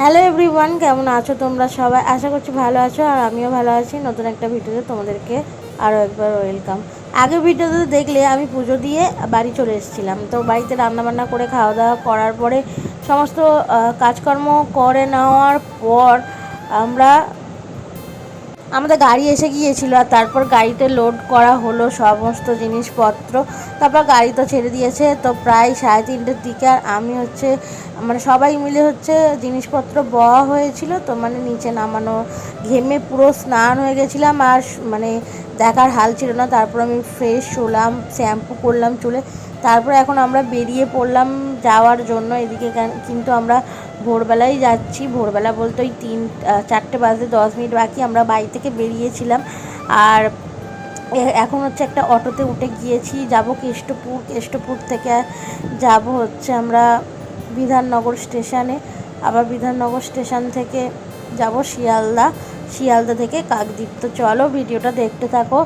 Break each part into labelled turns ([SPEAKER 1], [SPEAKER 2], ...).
[SPEAKER 1] Hello everyone কেমন আছো তোমরা সবাই? আশা করছি ভালো আছো আর আমিও ভালো আছি। নতুন একটা ভিডিওতে তোমাদেরকে আরও একবার ওয়েলকাম আগের ভিডিওতে দেখলে আমি পুজো দিয়ে বাড়ি চলে এসেছিলাম। তো বাড়িতে রান্নাবান্না করে খাওয়া দাওয়া করার পরে সমস্ত কাজকর্ম করে নেওয়ার পর আমরা আমাদের গাড়ি এসে গিয়েছিল আর তারপর গাড়িতে লোড করা হলো সমস্ত জিনিসপত্র। তারপর গাড়ি তো ছেড়ে দিয়েছে, তো প্রায় সাড়ে তিনটের দিকে আর আমি হচ্ছে মানে সবাই মিলে হচ্ছে জিনিসপত্র বওয়া হয়েছিল, তো মানে নিচে নামানো, ঘেমে পুরো স্নান হয়ে গেছিলাম আর মানে দেখার হাল ছিল না। তারপর আমি ফ্রেশ হলাম শ্যাম্পু করলাম চুলে, তারপর এখন আমরা বেরিয়ে পড়লাম যাওয়ার জন্য। এদিকে কেন- কিন্তু আমরা ভোরবেলায় যাচ্ছি। ভোরবেলা বলতে ওই তিন চারটে বাজে, দশ মিনিট বাকি আমরা বাড়ি থেকে বেরিয়েছিলাম। আর এখন হচ্ছে একটা অটোতে উঠে গিয়েছি। যাব কেষ্টপুর। কেষ্টপুর থেকে যাব হচ্ছে আমরা বিধাননগর স্টেশনে। আবার বিধাননগর স্টেশন থেকে যাব শিয়ালদা। শিয়ালদা থেকে কাকদ্বীপ। তো চলো ভিডিওটা দেখতে থাকো।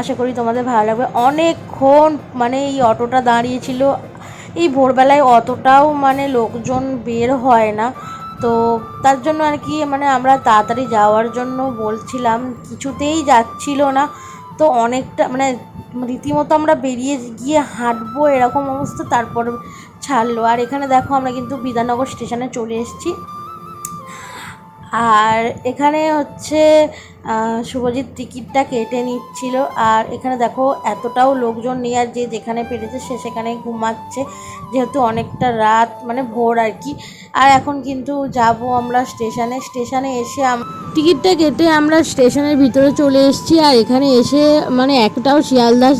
[SPEAKER 1] আশা করি তোমাদের ভালো লাগবে। অনেকক্ষণ মানে এই অটোটা দাঁড়িয়েছিল এই ভোরবেলায় অতটাও মানে লোকজন বের হয় না। তো তার জন্য আর কি মানে আমরা তাড়াতাড়ি যাওয়ার জন্য বলছিলাম, কিছুতেই যাচ্ছিল না। তো অনেকটা মানে রীতিমতো আমরা বেরিয়ে গিয়ে হাঁটবো এরকম অবস্থা, তারপর ছাড়লো। আর এখানে দেখো আমরা কিন্তু বিধাননগর স্টেশনে চলে এসেছি। আর এখানে হচ্ছে শুভজিৎ টিকিটটা কেটে নিচ্ছিল। আর এখানে দেখো, এতটাও লোকজন নেই, আর যে যেখানে পেরেছে সে সেখানে ঘুমাচ্ছে। যেহেতু অনেকটা রাত মানে ভোর আর কি। আর এখন কিন্তু যাব আমরা স্টেশনে। স্টেশনে এসে টিকিটটা কেটে আমরা স্টেশনের ভিতরে চলে এসেছি। আর এখানে এসে মানে একটাও শিয়ালদা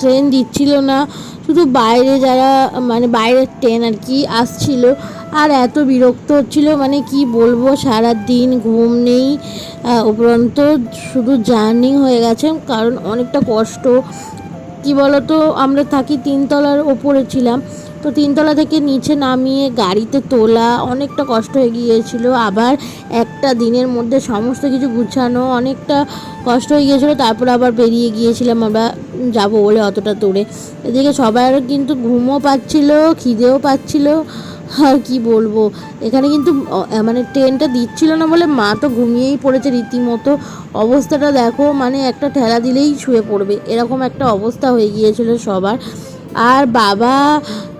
[SPEAKER 1] ট্রেন দিচ্ছিল না। শুধু বাইরে যারা মানে বাইরের ট্রেন আর কি আসছিল। আর এত বিরক্ত হচ্ছিল মানে কি বলব সারা দিন ঘুম নেই উপরন্ত শুধু জার্নি হয়ে গেছে, কারণ অনেকটা কষ্ট। কি বলতো, আমরা থাকি তিনতলার ওপরে ছিলাম, তো তিনতলা থেকে নিচে নামিয়ে গাড়িতে তোলা অনেকটা কষ্ট হয়ে গিয়েছিল। আবার একটা দিনের মধ্যে সমস্ত কিছু গুছানো অনেকটা কষ্ট হয়ে গিয়েছিল, তারপর আবার বেরিয়ে গিয়েছিলাম আমরা, যাব বলে অতটা দূরে। এদিকে সবার কিন্তু ঘুমও পাচ্ছিল, খিদেও পাচ্ছিল আর কি বলব? এখানে কিন্তু মানে ট্রেনটা দিচ্ছিল না বলে মা তো ঘুমিয়েই পড়েছে রীতিমতো। অবস্থাটা দেখো মানে একটা ঠেলা দিলেই শুয়ে পড়বে। এরকম একটা অবস্থা হয়ে গিয়েছিল সবার। আর বাবা,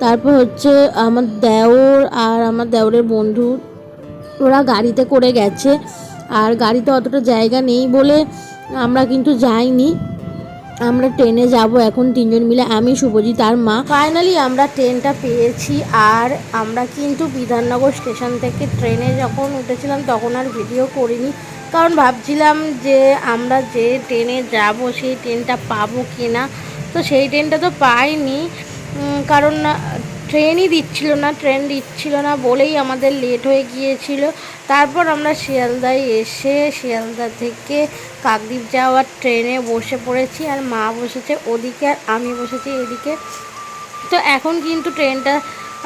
[SPEAKER 1] তারপর হচ্ছে আমার দেওর আর আমার দেওরের বন্ধু, ওরা গাড়িতে করে গেছে। আর গাড়িতে অতটা জায়গা নেই বলে আমরা কিন্তু যাইনি। আমরা ট্রেনে যাব এখন তিনজন মিলে, আমি, শুভজিৎ আর মা। ফাইনালি আমরা ট্রেনটা পেয়েছি আর আমরা কিন্তু বিধাননগর স্টেশন থেকে ট্রেনে যখন উঠেছিলাম তখন আর ভিডিও করিনি। কারণ ভাবছিলাম যে আমরা যে ট্রেনে যাব সেই ট্রেনটা পাবো কি না তো সেই ট্রেনটা তো পাইনি। কারণ ট্রেনই দিচ্ছিল না ট্রেন দিচ্ছিল না বলেই আমাদের লেট হয়ে গিয়েছিল। তারপর আমরা শিয়ালদায় এসে শিয়ালদা থেকে কাকদ্বীপ যাওয়ার ট্রেনে বসে পড়েছি আর মা বসেছে ওদিকে আর আমি বসেছি এদিকে। তো এখন কিন্তু ট্রেনটা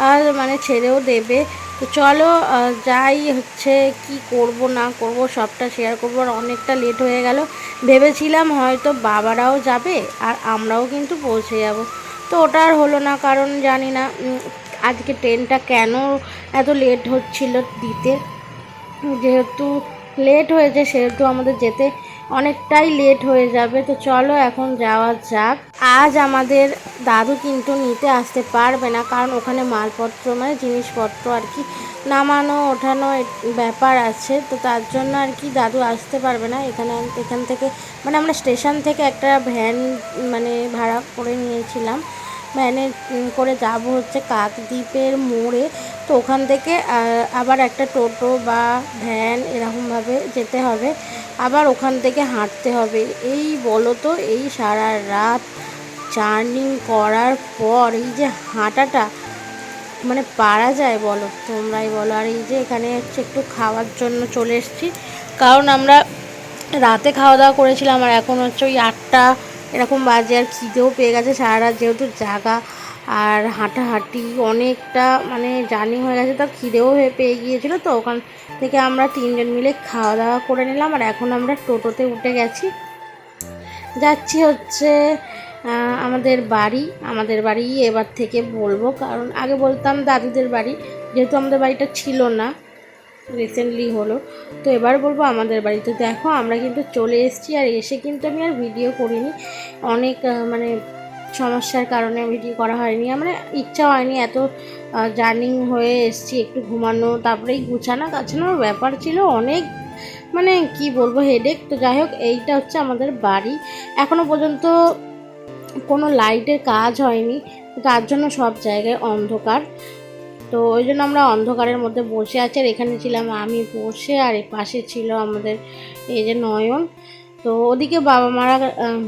[SPEAKER 1] আর মানে ছেড়েও দেবে। তো চলো যাই হচ্ছে, কি করব, না করব, সবটা শেয়ার করব। আর অনেকটা লেট হয়ে গেল। ভেবেছিলাম হয়তো বাবারাও যাবে আর আমরাও কিন্তু পৌঁছে যাব। তো ওটা আর হলো না, কারণ জানি না আজকে ট্রেনটা কেন এত লেট হচ্ছিল দিতে? যেহেতু লেট হয়েছে, সেহেতু আমাদের যেতে অনেকটাই লেট হয়ে যাবে। তো চলো এখন যাওয়া যাক। আজ আমাদের দাদু কিন্তু নিতে আসতে পারবে না, কারণ ওখানে মালপত্র মানে জিনিসপত্র আর কি নামানো, ওঠানো ব্যাপার আছে। তো তার জন্য আর কি দাদু আসতে পারবে না। এখানে, এখান থেকে মানে আমরা স্টেশন থেকে একটা ভ্যান মানে ভাড়া করে নিয়েছিলাম ভ্যানে করে যাব হচ্ছে কাকদ্বীপের মোড়ে। তো ওখান থেকে আবার একটা টোটো বা ভ্যান এরকমভাবে যেতে হবে। আবার ওখান থেকে হাঁটতে হবে। এই বলো তো, এই সারা রাত জার্নি করার পর এই যে হাঁটাটা মানে পারা যায় বলো, তোমরাই বলো। আর এই যে এখানে হচ্ছে একটু খাওয়ার জন্য চলে এসেছি। কারণ আমরা রাতে খাওয়া দাওয়া করেছিলাম আর এখন হচ্ছে ওই আটটা এরকম বাজে আর খিদেও পেয়ে গেছে সারা রাত যেহেতু জাগা আর হাঁটাহাঁটি অনেকটা মানে জার্নি হয়ে গেছে তার খিদেও হয়ে পেয়ে গিয়েছিল তো। ওখান থেকে আমরা তিনজন মিলে খাওয়া দাওয়া করে নিলাম আর এখন আমরা টোটোতে উঠে গেছি। যাচ্ছি হচ্ছে আমাদের বাড়ি। আমাদের বাড়ি এবার থেকে বলব, কারণ আগে বলতাম দাদুদের বাড়ি, যেহেতু আমাদের বাড়িটা ছিল না। রিসেন্টলি হলো। তো এবার বলব আমাদের বাড়িতে। দেখো, আমরা কিন্তু চলে এসেছি আর এসে কিন্তু আমি আর ভিডিও করিনি। অনেক মানে সমস্যার কারণে ভিডিও করা হয়নি। আমার ইচ্ছা হয়নি। এত জার্নিং হয়ে এসেছি, একটু ঘুমানো, তারপরেই গুছানো, গাছানোর ব্যাপার ছিল অনেক মানে কি বলব হেডেক তো যাই হোক, এইটা হচ্ছে আমাদের বাড়ি। এখনও পর্যন্ত কোনো লাইটের কাজ হয়নি। তার জন্য সব জায়গায় অন্ধকার। তো ওই জন্য আমরা অন্ধকারের মধ্যে বসে আছি, আর এখানে ছিলাম আমি বসে, আর পাশে ছিল আমাদের এই যে নয়ন। তো ওদিকে বাবা মারা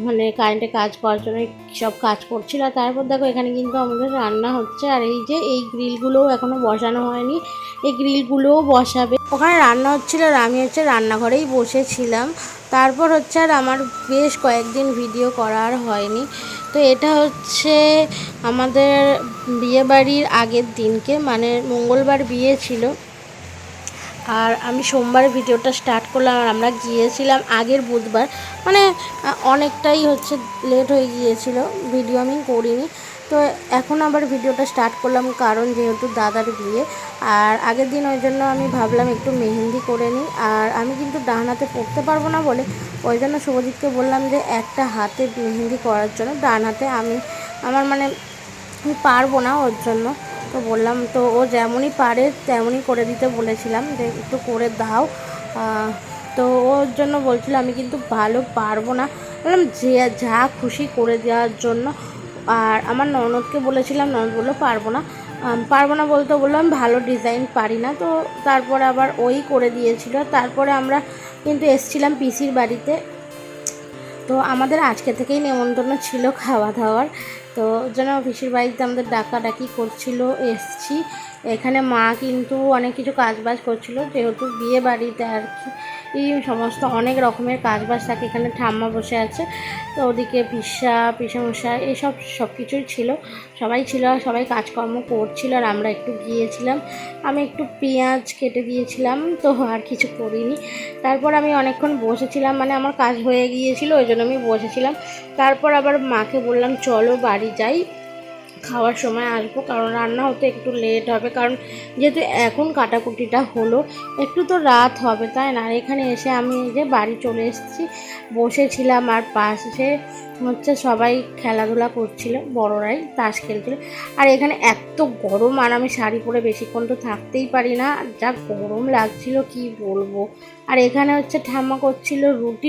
[SPEAKER 1] মানে কারেন্টে কাজ করার জন্য সব কাজ করছিল তারপর দেখো এখানে কিন্তু আমাদের রান্না হচ্ছে, আর এই যে এই গ্রিলগুলোও এখনও বসানো হয়নি। এই গ্রিলগুলোও বসাবে। ওখানে রান্না হচ্ছিল, আর আমি হচ্ছে রান্নাঘরেই বসেছিলাম। তারপর হচ্ছে আর আমার বেশ কয়েকদিন ভিডিও করা আর হয়নি। তো এটা হচ্ছে আমাদের বিয়েবাড়ির আগের দিনকে মানে মঙ্গলবার বিয়ে ছিল। আর আমি সোমবার ভিডিওটা স্টার্ট করলাম আর আমরা গিয়েছিলাম আগের বুধবার। মানে অনেকটাই হচ্ছে লেট হয়ে গিয়েছিল। ভিডিও আমি করিনি। তো এখন আবার ভিডিওটা স্টার্ট করলাম কারণ যেহেতু দাদার বিয়ে, আর আগের দিন ওই জন্য আমি ভাবলাম একটু মেহেন্দি করে নিই, আর আমি কিন্তু ডান হাতে পড়তে পারব না বলে ওই জন্য শুভজিৎকে বললাম যে একটা হাতে মেহেন্দি করার জন্য ডান হাতে আমি, আমার মানে পারব না ওর জন্য। তো বললাম তো ও যেমনই পারে তেমনই করে দিতে বলেছিলাম যে একটু করে দাও। তো ওর জন্য বলছিল আমি কিন্তু ভালো পারব না। বললাম যে যা খুশি করে দেওয়ার জন্য আর আমার ননদকে বলেছিলাম, ননদ বলল, পারব না। পারব না বলতে বললাম ভালো ডিজাইন পারি না। তো তারপরে আবার ওই করে দিয়েছিল। তারপরে আমরা কিন্তু এসছিলাম পিসির বাড়িতে। তো আমাদের আজকে থেকেই নেমন্তন্ন ছিল খাওয়া দাওয়ার তো যেন পিসির বাড়িতে আমাদের ডাকাডাকি করছিল, এসছি। এখানে মা কিন্তু অনেক কিছু কাজবাজ করছিল, যেহেতু বিয়ে বাড়িতে আর কি। সমস্ত অনেক রকমের কাজ কাজবাজ থাকে এখানে, ঠাম্মা বসে আছে। তো ওদিকে পিসা, পিসামশাই, এসব সব কিছুই ছিল। সবাই ছিল, সবাই কাজকর্ম করছিল আর আমরা একটু গিয়েছিলাম। আমি একটু পেঁয়াজ কেটে দিয়েছিলাম, তো আর কিছু করিনি। তারপর আমি অনেকক্ষণ বসেছিলাম মানে আমার কাজ হয়ে গিয়েছিল, ওই জন্য আমি বসেছিলাম। তারপর আবার মাকে বললাম, চলো বাড়ি যাই। খাওয়ার সময় আসব, কারণ রান্না হতে একটু লেট হবে। কারণ যেহেতু এখন কাটাকুটিটা হলো, একটু তো রাত হবে, তাই না? এখানে এসে আমি যে বাড়ি চলে এসেছি, বসেছিলাম আর পাশে হচ্ছে সবাই খেলাধুলা করছিল, বড়রাই তাস খেলছিল। আর এখানে এত গরম, আর আমি শাড়ি পরে বেশিক্ষণ তো থাকতেই পারি না, যা গরম লাগছিল, কি বলব? আর এখানে হচ্ছে ঠাম্মা করছিল রুটি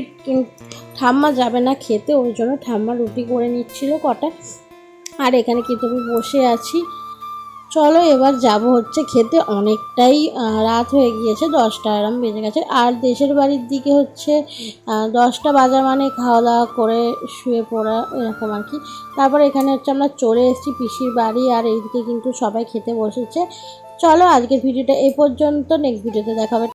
[SPEAKER 1] ঠাম্মা যাবে না খেতে, ওই জন্য ঠাম্মা রুটি করে নিচ্ছিল কটা। আর এখানে কিন্তু আমি বসে আছি। চলো এবার যাব হচ্ছে খেতে। অনেকটাই রাত হয়ে গিয়েছে, দশটা এরম বেজে গেছে। আর দেশের বাড়ির দিকে হচ্ছে দশটা বাজার মানে খাওয়া দাওয়া করে শুয়ে পড়া, এরকম আর কি। তারপর এখানে হচ্ছে আমরা চলে এসেছি পিসির বাড়ি আর এইদিকে কিন্তু সবাই খেতে বসেছে। চলো আজকের ভিডিওটা এ পর্যন্ত নেক্সট ভিডিওতে দেখাবে